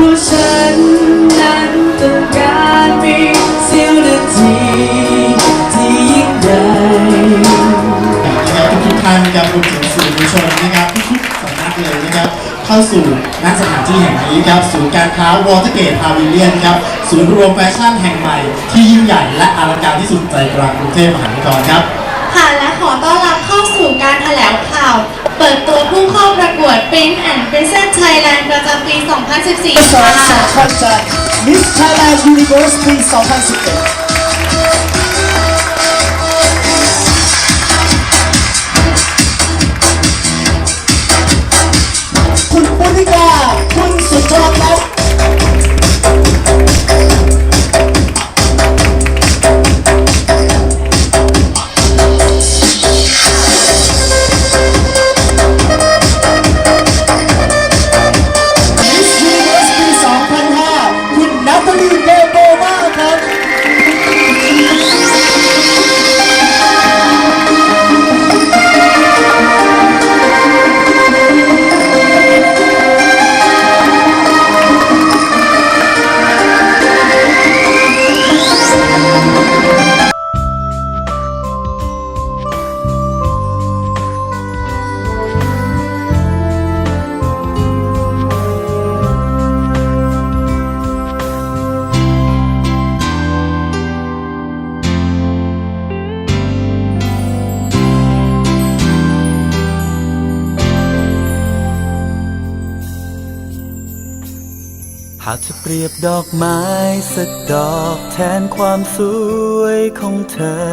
ว่าฉันนั้นต้องการมีเสี้ยวนาทีที่ยิ่งใหญ่นะครับทุกๆท่านนะครับรวมถึงสื่อมวลชนนะครับทุกๆสำนักเลยนะครับ เข้าสู่ณสถานที่แห่งนี้ครับศูนย์การค้าวอเตอร์เกตพาวิเลียนครับศูนย์รวมแฟชั่นแห่งใหม่ที่ยิ่งใหญ่และอลังการที่สุดใจกลางกรุงเทพมหานครครับ ค่ะและขอต้อนรับ สู่การแถลงข่าว เปิดตัวผู้เข้าประกวด Prince and Princess Thailand ประจำปี 2014 ค่ะ Miss Thailand Universe ปี2011ากจะเปรียบดอกไม้สักดอกแทนความสวยของเธอ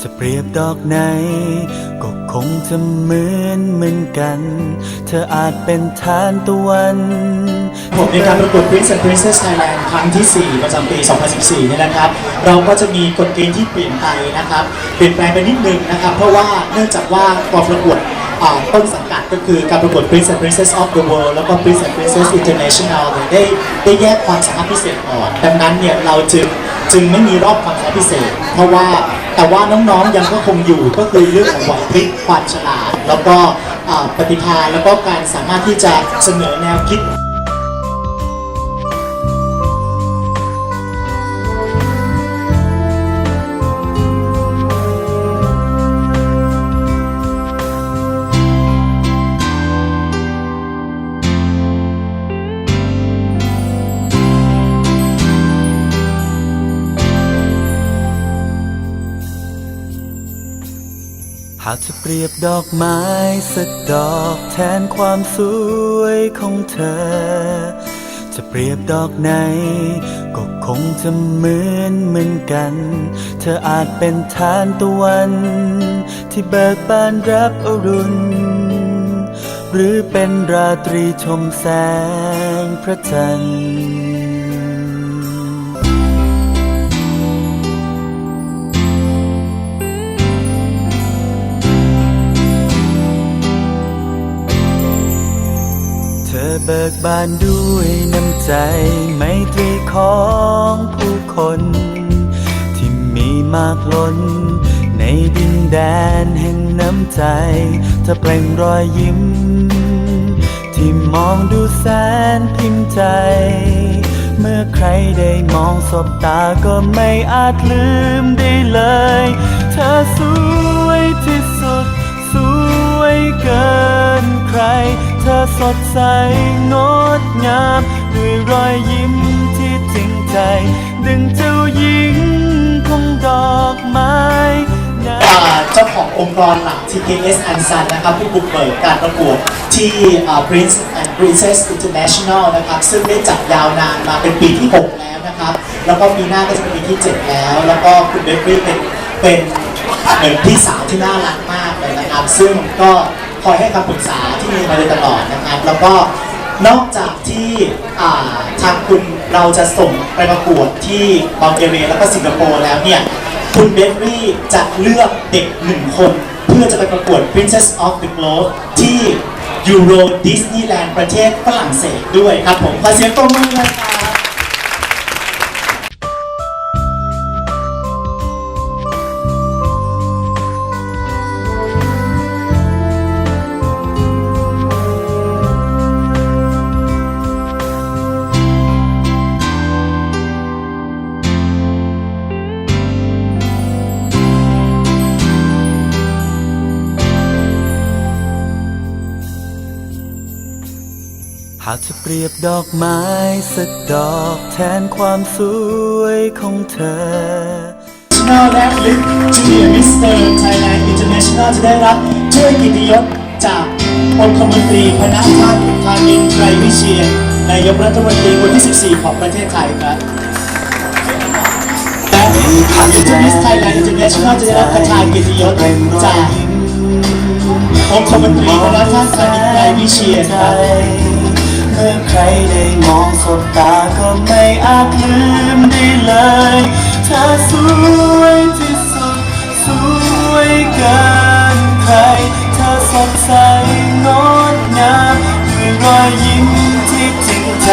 จะเปรียบดอกไหน ก็คงจะเหมือนเหมือนกัน เธออาจเป็นทานตะวันผมในการประกวด Prince and Princess Thailand ครั้งที่ 4 ประจำปี 2014 เนี่ยนะครับ เราก็จะมีกฎเกณฑ์ที่เปลี่ยนไปนะครับ เปลี่ยนแปลงไปนิดนึงนะครับ เพราะว่าเนื่องจากว่ากองประกวด อ่าต้นสังกัดก็คือการประกวด Prince and Princess of the World แล้วก็ Prince and Princess International เนี่ยได้ได้แยกความสามารถพิเศษออกดังนั้นเนี่ยเราจึงจึงไม่มีรอบความสามารถพิเศษ เพราะว่าแต่ว่าน้องๆยังก็คงอยู่ก็คือเรื่องของไหวพริบความฉลาด แล้วก็ปฏิภาณแล้วก็การสามารถที่จะเสนอแนวคิด หากจะเปรียบดอกไม้สักดอกแทนความสวยของเธอ จะเปรียบดอกไหน ก็คงจะเหมือนเหมือนกัน เธออาจเป็นทานตะวัน ที่เบิกบานรับอรุณ หรือเป็นราตรีชมแสงพระจันทร์ อเบิกบานด้วยน้ำใจไมตรีของผู้คน ที่มีมากล้น ในดินแดนแห่งน้ำใจเธอเปล่งรอยยิ้ม ที่มองดูแสนพิมพ์ใจ เมื่อใครได้มองสบตาก็ไม่อาจลืมได้เลย เธอสวยที่ สดใสงดงามด้วยรอยยิ้มที่จริงใจ ดึงเจ้าหญิงของดอกไม้อ่าเจ้าขององค์กรหลัก TKS a n Son นะครับผู้บุกเบิกการประกวดที่อ่า Prince and Princess International นะครับ ซึ่งได้จัดยาวนานมาเป็นปีที่ 6 แล้วนะครับ แล้วก็ปีหน้าก็จะเป็นปีที่ 7 แล้ว แล้วก็คุณเบฟรี่เป็นเป็นเหมือนพี่สาวที่น่ารักมากเลยนะครับ ซึ่งก็ คอยให้คำปรึกษาที่มีมาโดยตลอดนะครับ แล้วก็นอกจากที่ทางคุณเราจะส่งไปประกวดที่บัลแกเรียแล้วก็สิงคโปร์แล้วเนี่ย คุณเบฟรี่จะเลือกเด็กหนึ่งคน เพื่อจะไปประกวด Princess of the Globe ที่ยูโรดิสนีย์แลนด์ประเทศฝรั่งเศสด้วยครับผมขอเสียงปรบมือเล หากจะเปรียบดอกไม้สักดอกแทนความสวยของเธอ National และลิฟจูเลียมิสเตอร์ไทยแลนด์อินเตอร์เนชั่นแนลจะได้รับถ้วยกิติยศจากองคมนตรีคณะท่านธานินทร์ไกรวิเชียนนายกรัฐมนตรีคนที่ 14 ของประเทศไทยครับและอินเตอร์ไทยแลนด์อินเตอร์เนชั่นแนลจะได้รับประธานกียรติยศจากองคมนตรีคณะท่านธานินทร์ไกรวิเชียนครับ เมื่อใครได้มองสบตาก็ไม่อาจลืมได้เลยเธอสวยที่สุด สวยเกินใคร เธอสดใสงดงามด้วยรอยยิ้มที่จริงใจ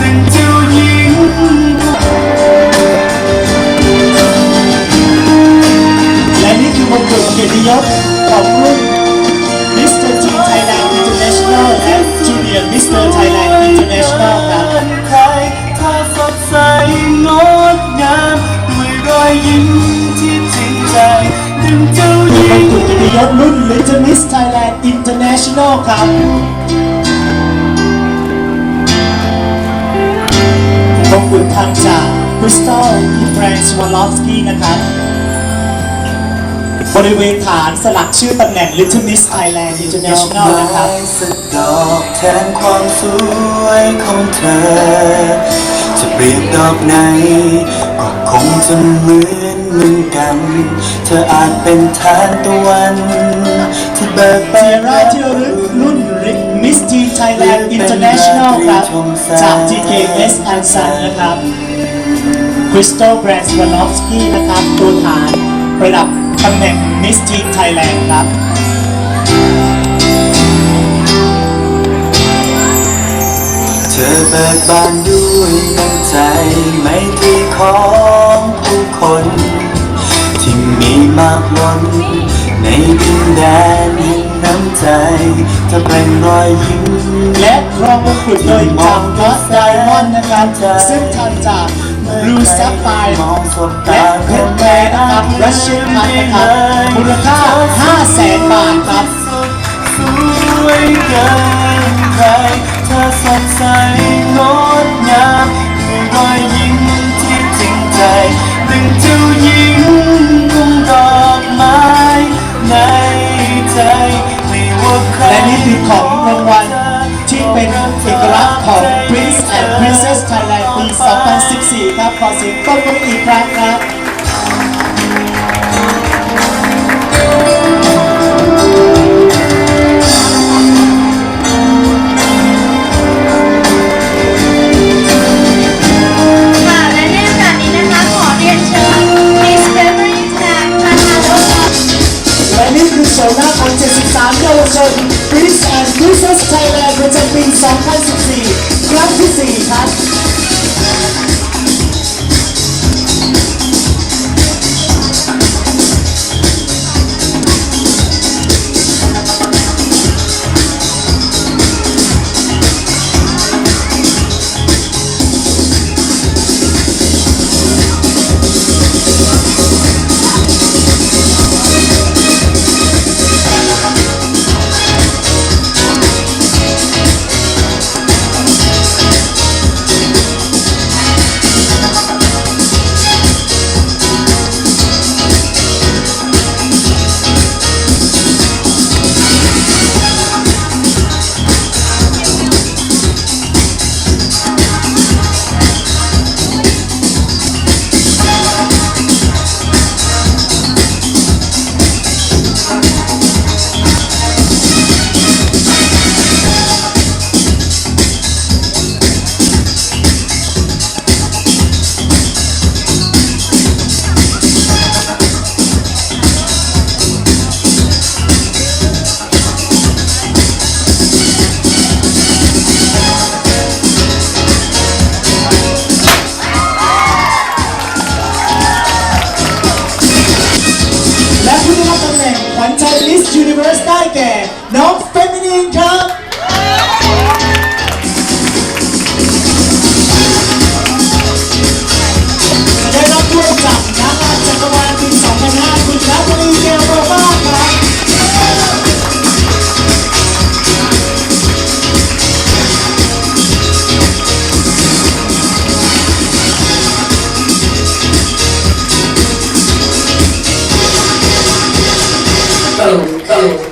ดึงเจ้าหญิงและนี่คือมงกุฎเกียรติยศของรุ่น Mr. Teen Thailand International และ Junior Mr. รติยศรุ่น Little Miss Thailand International ครับมงกุฎทางจาก Crystal Franz Swarovski นะครับบริเวณฐานสลักชื่อตำแหน่ง Little Miss Thailand International นะครับสักดอกแทนความสวยของเธอ จะเปรียบดอกไหนก็คงจะเหมือน เมือกัน เธออาจเป็นทานตะวัน ที่เบิกบาเจนราเจรึกรุ่นริกมิสจีไทยแลนด์อินเตอร์เนชั่นแนลครับ จาก GKS อันสันนะครับคริสโตแบรนด์สวานอฟสกี้นะครับ ตัวฐานระดับตำแหน่งมิสจีไทยแลนด์ครับเธอเบิกบานด้วยน้ำใจ ไม่ที่ของผู้คน ที่มีมากล้นในดินแดนแห่งน้ำใจ จะเป็นรอยยิ้มและครองมงกุฎโดยจากกอสไดมอนด์นะครับ ซึ่งทำจาก Blue Sapphire และเพชรแท้นะครับ Russian Cut นะครับมูลค่า500,000บาทครับสวยเกินใครเธอสดใสงดงามด้วยรอยยิ้มที่จริงใจดึงเขอเสียงต้อนมืออีกครั้งครับ แหน่งขวัญใจ Miss Universe ได้แก่ น้องเฟมินีนครับ Hallelujah.